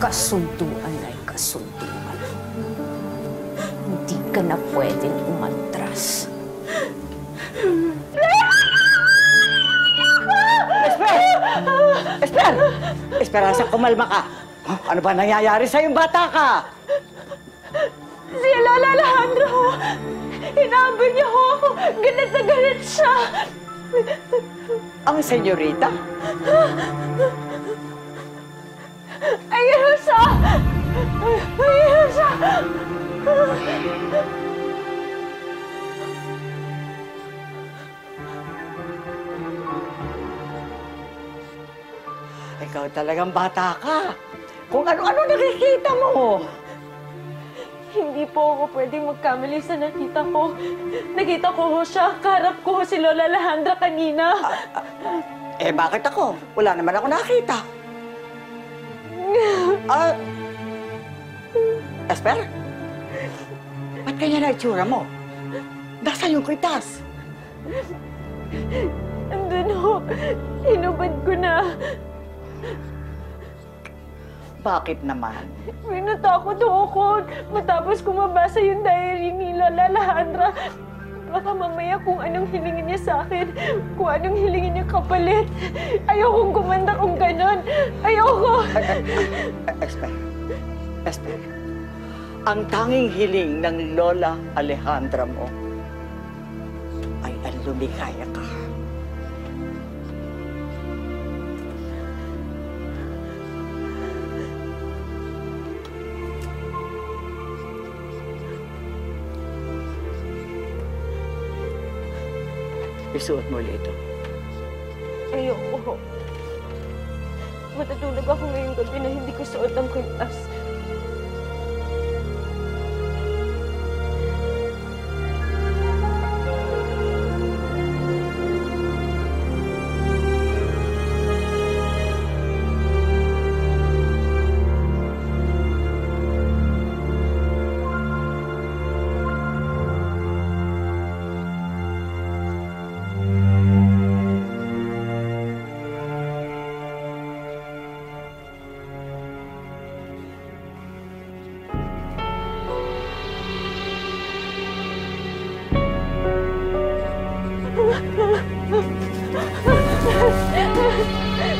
kasunduan ay kasunduan. Hindi ka na pwedeng umatras. Esper! Esperanza, kumalma ka. Huh? Ano ba nangyayari sa yung bata ka? Si Lola Alejandro, hinabol niya ho ako. Galit na galit siya. Ang senyorita? Ayun siya! Ayun siya! Ikaw talagang bata ka. Kung ano-ano nakikita mo. Hindi po ako pwedeng magkamali sa nakita ko. Nakita ko ho siya. Karap ko ho si Lola Alejandra kanina. Eh, bakit ako? Wala naman ako nakita. Ah, Esper? Ba't kanya na itsura mo? Nasaan yung kwitas? Andun ho. Hinubad ko na. Bakit naman? May natakot ako. Matapos ko mabasa yung diary ni Lola Alejandra. Baka mamaya kung anong hilingin niya sa akin, kung anong hilingin niya kapalit. Ayokong kumanda kung ganon. Ayoko. Esper, Esper, ang tanging hiling ng Lola Alejandra mo ay ang lumikaya ka. Isuot mo ulit ito. Ayoko. Matutulog ako ngayong gabi na hindi ko suot ang kwintas.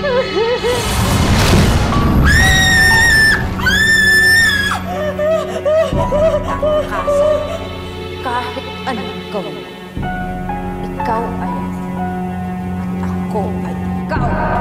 Kasi kahit anong gawin mo, ikaw ay at ako ay ikaw.